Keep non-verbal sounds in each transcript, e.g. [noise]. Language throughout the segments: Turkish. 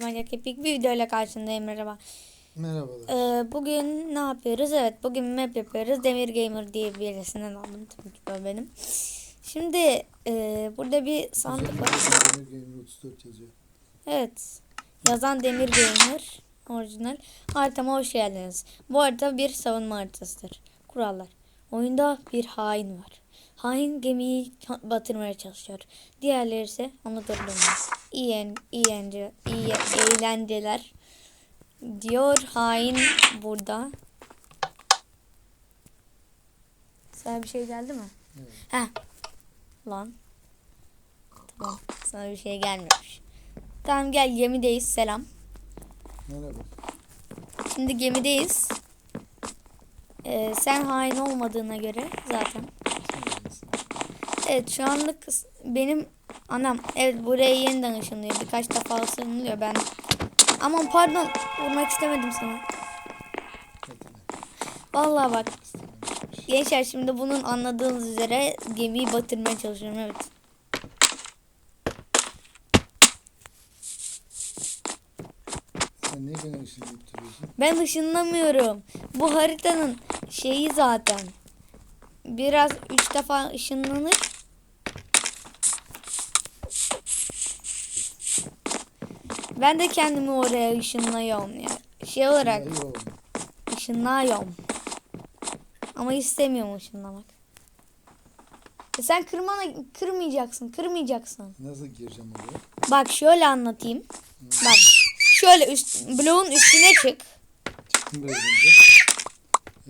Manyak Epik bir videoyla karşındayım merhaba. Merhabalar. Ee, bugün ne yapıyoruz? Evet bugün map yapıyoruz. Demir Gamer diye birisinden aldım tabii ki o benim. Şimdi e, burada bir sandık var. Demir Gamer 34 yazıyor. Evet. Yazan Demir Gamer orijinal. Haritama hoş geldiniz. Bu harita bir savunma haritasıdır. Kurallar. Oyunda bir hain var. Hain gemiyi batırmaya çalışıyor. Diğerleri ise onu durdurmuyor. İyi, en, iyi, ence, iyi eğlenceler diyor hain burada. Sana bir şey geldi mi? Evet. Heh. Lan. Tamam. Sana bir şey gelmemiş. Tamam gel gemideyiz. Selam. Merhaba. Şimdi gemideyiz. Ee, sen hain olmadığına göre zaten. Evet şu anlık benim anam evet buraya yeniden ışınlıyor. Birkaç defa ısınılıyor ben. Aman pardon vurmak istemedim sana. Vallahi bak gençler şimdi bunun anladığınız üzere gemiyi batırmaya çalışıyorum evet. Sen niye beni ışınlayıp duruyorsun? Ben ışınlamıyorum. Bu haritanın şeyi zaten. Biraz üç defa ışınlanır. Ben de kendimi oraya ışınlıyorum ya. Şey olarak ışınlıyorum. Ama istemiyorum ışınlamak. E sen kırmana kırmayacaksın, kırmayacaksın. Nasıl gireceğim oraya? Bak şöyle anlatayım. Bak şöyle üst, bloğun üstüne çık. Çıktım biraz önce.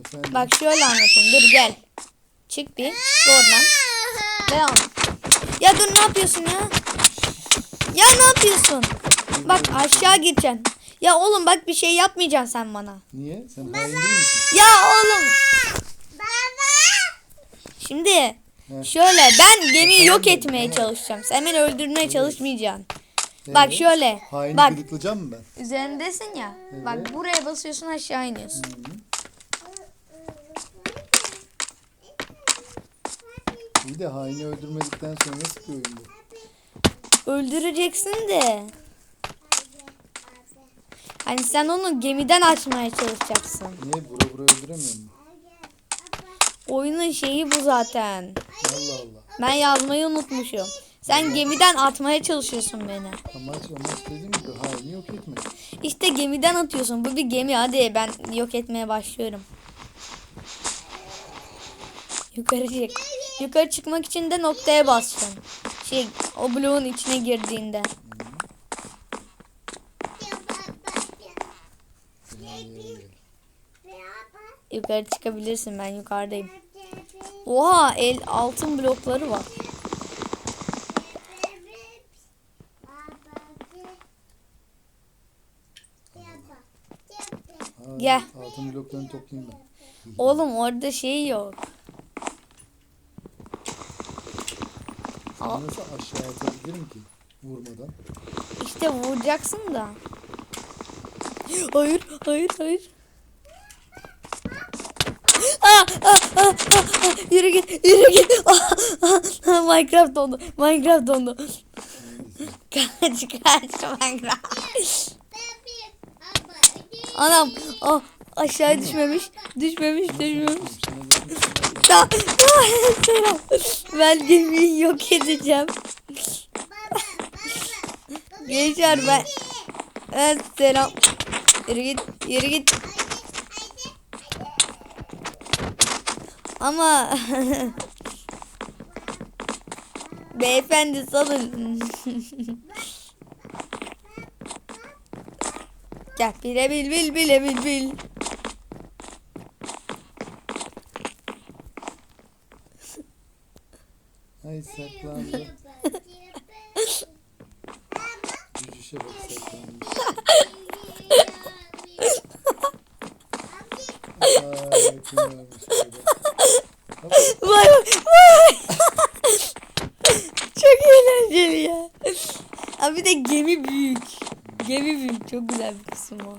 Efendim. Bak şöyle anlatayım. Dur gel. Çık bir. Oradan. Devam. Ya dur ne yapıyorsun ya? Ya ne yapıyorsun? Bak aşağı gireceksin. Ya oğlum bak bir şey yapmayacaksın sen bana. Niye? Sen hain değil misin? Ya oğlum. Şimdi Heh. şöyle ben gemiyi yok etmeye çalışacağım. Sen beni öldürmeye çalışmayacaksın. Bak Evet. şöyle. Haini Bak gıdıklayacağım mı ben? üzerindesin ya. Bak Evet. buraya basıyorsun aşağı iniyorsun. İyi de haini öldürmedikten sonra nasıl bir oyun bu? Öldüreceksin de. Hani sen onu gemiden açmaya çalışacaksın. Niye? Vura vura öldüremiyor mu? Oyunun şeyi bu zaten. Allah Allah. Ben yazmayı unutmuşum. Sen gemiden atmaya çalışıyorsun beni. Amaç amaç dediğim gibi haini yok etmek. İşte gemiden atıyorsun. Bu bir gemi. Hadi ben yok etmeye başlıyorum. Yukarı çık. Yukarı çıkmak için de noktaya basacaksın. Şey o bloğun içine girdiğinde. Senin yere gel. Yukarı çıkabilirsin. Ben yukarıdayım. Oha el altın blokları var. Ha, Gel. Altın bloklarını toplayayım ben. Oğlum orada şey yok. Aa. nasıl aşağı atabilirim ki? Vurmadan. İşte vuracaksın da. [gasps] Hayır, hayır, hayır. Aa, aa, yürü git, yürü git. [laughs] Minecraft dondu, Minecraft dondu. Kaç, kaç Minecraft. Anam, oh, aşağı düşmemiş, düşmemiş, düşmemiş. Aa, Selam. Ben gemiyi yok edeceğim. Gençler ben... Evet selam. Yürü git, yürü git. Ama... [laughs] Beyefendi salın. [laughs] Gel bile bil bil bile bil bil. Ay saklandı. Cücüşe bak saklanmış. Ay kim varmış burada. Hop, Vay vay vay. Çok eğlenceli ya. Abi bir de gemi büyük. Gemi büyük. Çok güzel bir kısım o.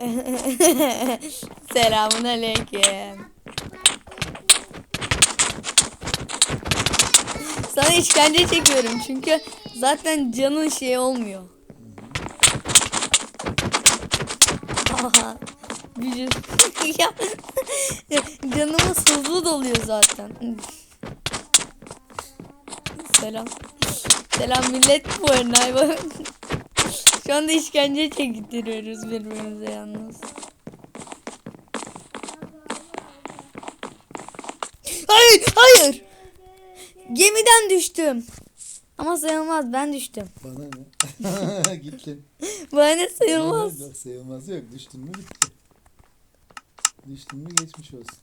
[laughs] Selamun aleyküm. Sana işkence çekiyorum çünkü zaten canın şey olmuyor. Aha. Vücut. [laughs] Canımız hızlı doluyor zaten. Selam. Selam millet bu arada. [laughs] Şu anda işkence çektiriyoruz birbirimize yalnız. Hayır, hayır. Gemiden düştüm. Ama sayılmaz ben düştüm. Bana ne? [laughs] Gittin. Bana ne sayılmaz. Yok, sayılmaz yok. Düştün mü bitti. Düştün mü geçmiş olsun.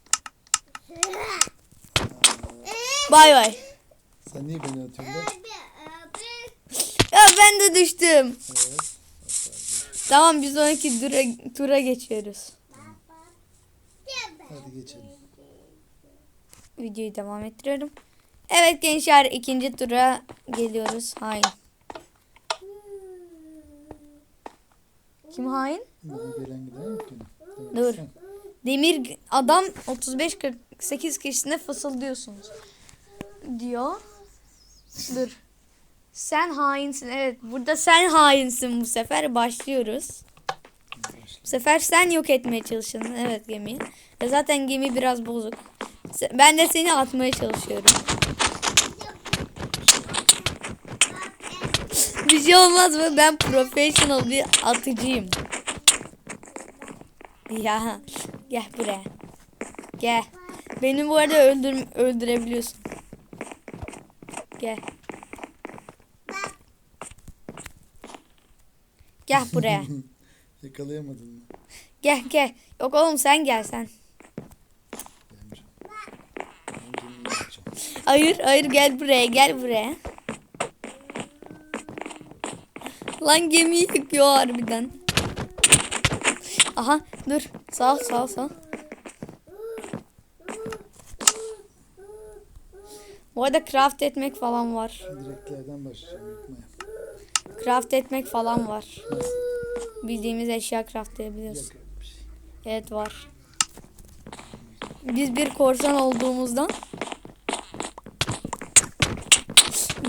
Bay bay. Sen niye beni atıyorsun da? Ya ben de düştüm. Evet. Tamam bir sonraki tura, tura geçiyoruz. Hadi geçelim. Videoyu devam ettiriyorum. Evet gençler ikinci tura geliyoruz. Hain. Kim hain? Daha gelen giden yok benim. Demek Dur. sen. Demir adam 35-48 kişisine fısıldıyorsunuz. Diyor. Dur. Sen hainsin. Evet burada sen hainsin bu sefer. Başlıyoruz. Bu sefer sen yok etmeye çalışıyorsun. Evet gemiyi. Ve zaten gemi biraz bozuk. Ben de seni atmaya çalışıyorum. [laughs] Bir şey olmaz mı? Ben professional bir atıcıyım. Ya gel buraya. Gel. Beni bu arada öldür öldürebiliyorsun. Gel. Gel buraya. [laughs] Yakalayamadın mı? Gel gel. Yok oğlum sen gel sen. Hayır hayır gel buraya gel buraya. Lan gemiyi yıkıyor harbiden. Aha dur sağ ol sağ ol sağ ol. Bu arada craft etmek falan var. Direklerden başlayacağım yıkmaya. Craft etmek falan var. Nasıl? Bildiğimiz eşya. Yok öyle bir şey. Evet var. Biz bir korsan olduğumuzdan.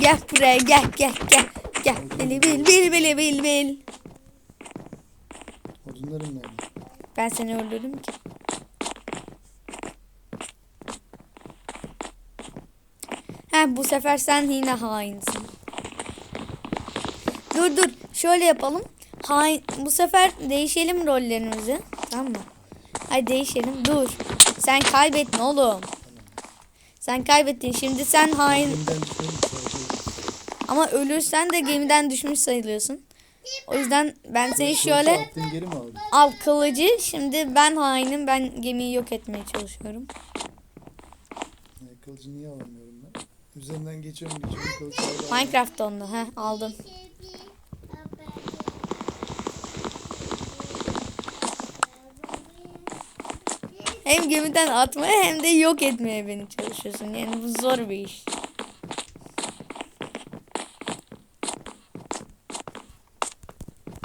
Gel buraya gel gel gel. Gel. Bili bil bil bil bil bil. Odunlarım nerede? Ben seni öldürdüm ki. Heh bu sefer sen yine hainsin. Dur dur şöyle yapalım. Hain bu sefer değişelim rollerimizi. Tamam mı? Ay değişelim. Dur. Sen kaybettin oğlum. Sen kaybettin. Şimdi sen hain ama ölürsen de gemiden düşmüş sayılıyorsun. O yüzden ben seni şöyle? Al kılıcı. Şimdi ben hainim. Ben gemiyi yok etmeye çalışıyorum. Yani kılıcı niye alamıyorum? Üzerinden geçiyorum geçiyorum. Minecraft onu. Heh, aldım. Hem gemiden atmaya hem de yok etmeye beni çalışıyorsun. Yani bu zor bir iş.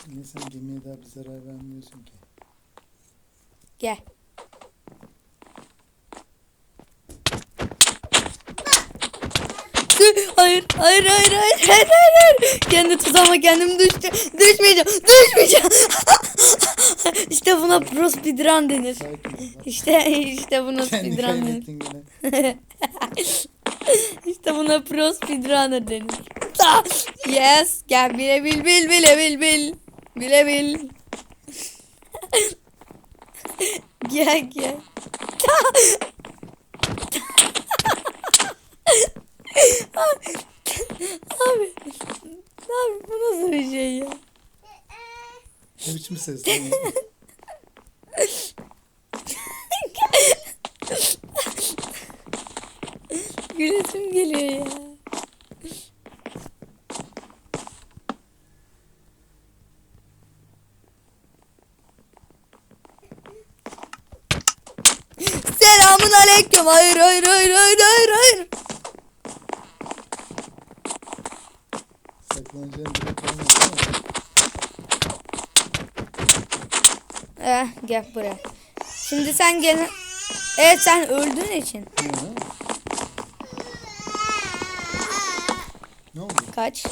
Niye sen gemiye daha bir zarar vermiyorsun ki? Gel. Hayır, hayır, hayır, hayır, hayır, hayır, hayır. Kendi tuzağıma kendim düştü. Düşmeyeceğim, düşmeyeceğim. [laughs] işte buna pro speedrun denir. İşte, işte buna speedrun denir. [laughs] işte buna pro speedrunner denir. Yes, gel bile bil bil bile bil bil. Bile bil. [laughs] gel gel. Abi, abi bu nasıl bir şey ya? Ne biçim ses lan? o? Gülesim geliyor ya. Selamun aleyküm. Hayır hayır hayır hayır hayır hayır. Saklanacağın direkt olmaz değil mi? Eh gel buraya. Şimdi sen gel. Evet sen öldüğün için. Hı hı. Ne oldu? Kaç?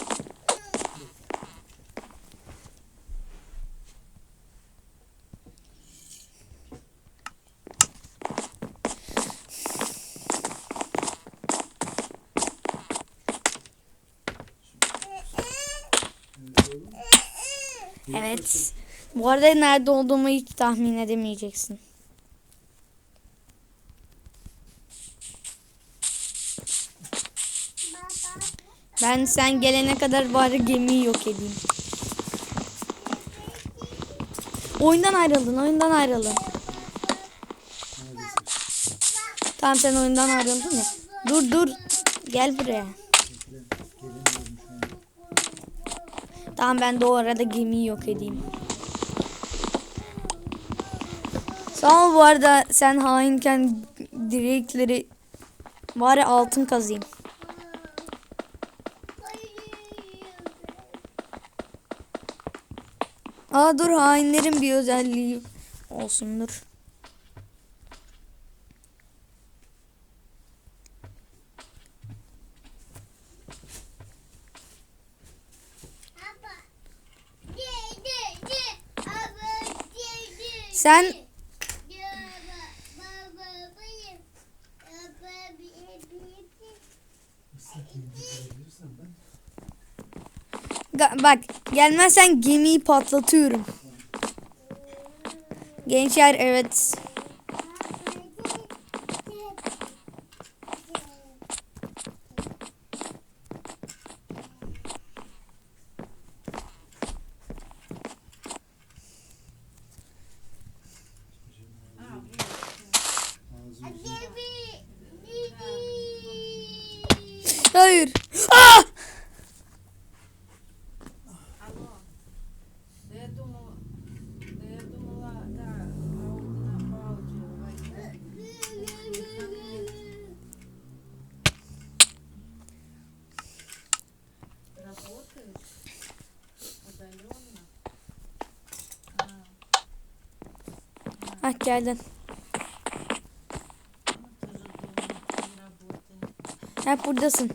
Evet. Bu arada nerede olduğumu hiç tahmin edemeyeceksin. Ben sen gelene kadar bari gemiyi yok edeyim. Oyundan ayrıldın, oyundan ayrıldın. Tamam sen oyundan ayrıldın ya. Dur dur. Gel buraya. Tamam ben de o arada gemiyi yok edeyim. Sağ ol bu arada sen hainken direkleri bari altın kazayım. Aa dur hainlerin bir özelliği olsundur. Sen bak gelmezsen gemiyi patlatıyorum. Gençler evet. Hayır. Ah! Hah geldin. Ha buradasın.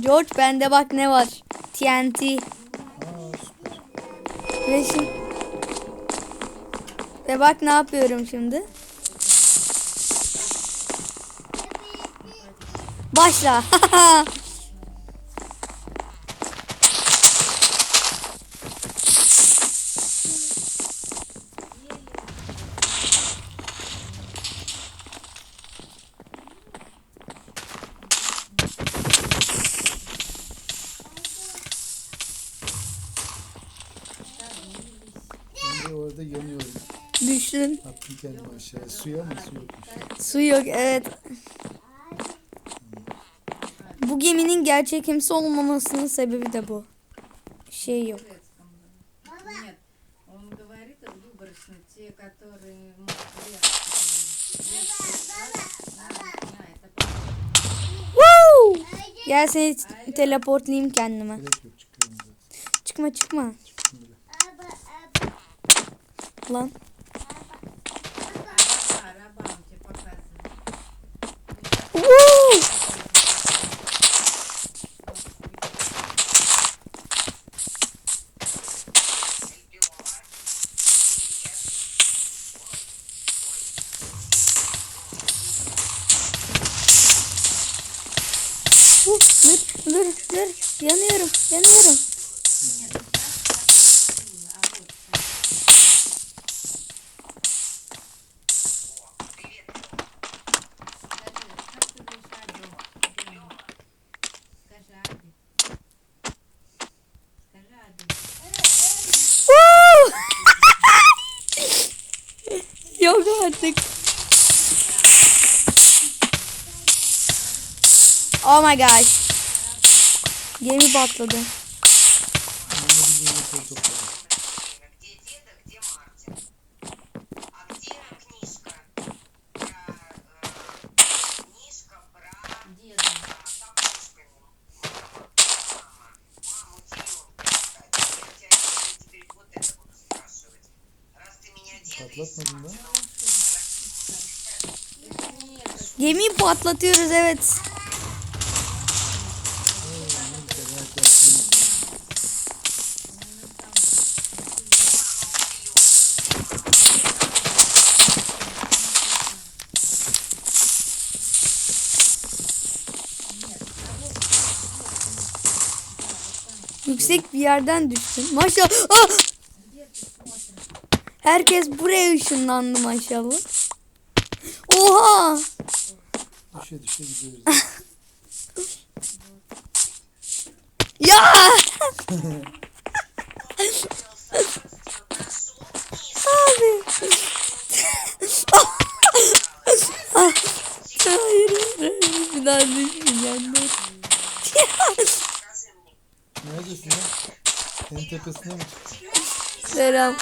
George bende bak ne var. TNT. Ve şimdi... Ve bak ne yapıyorum şimdi. Başla. [laughs] düştün kendin aşağıya. Suya mı? Su yok. Su yok evet. Bu geminin gerçek hemsi olmamasının sebebi de bu. Şey yok. Woo! Gel seni teleportlayayım kendime. Çıkma çıkma. Çıktım. Lan. Dur yanıyorum yanıyorum. [laughs] Yok artık. Oh my gosh. Gemi batladı. Gemiyi patlatıyoruz evet. Yüksek bir yerden düştün. Maşallah. Ah! Herkes buraya ışınlandı maşallah. Oha! Düşe düşe gidiyoruz. Ya! [laughs] Abi. [laughs] Ah, hayır, bir daha düşmeyeceğim. tepesine mi çıktı? Selam.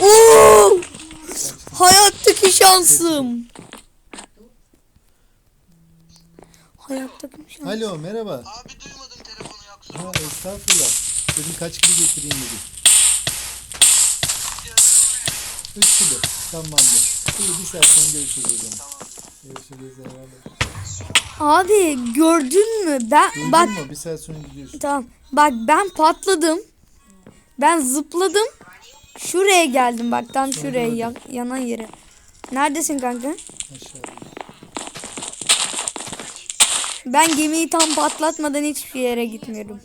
Oo! Hayattaki şansım. Hayattaki şansım. Alo merhaba. Abi duymadım telefonu yoksa. Ha estağfurullah. Dedim kaç gibi getireyim dedim. 3 kilo. Tamamdır. İyi bir saat sonra görüşürüz o zaman. Görüşürüz. Eyvallah. Abi gördün mü? Ben Duydun bak mu? Bir saat sonra gidiyorsun. tamam. Bak ben patladım. Ben zıpladım. Şuraya geldim bak tam şuraya yan- yanan yere. Neredesin kanka? Aşağıda. Ben gemiyi tam patlatmadan hiçbir yere gitmiyorum.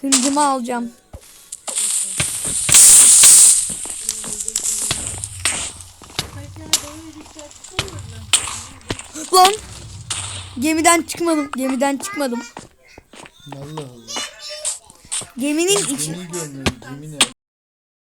Hıncımı alacağım. Lan! Gemiden çıkmadım. Gemiden çıkmadım. Allah Allah. Geminin içi görmüyorum. Gemi ne?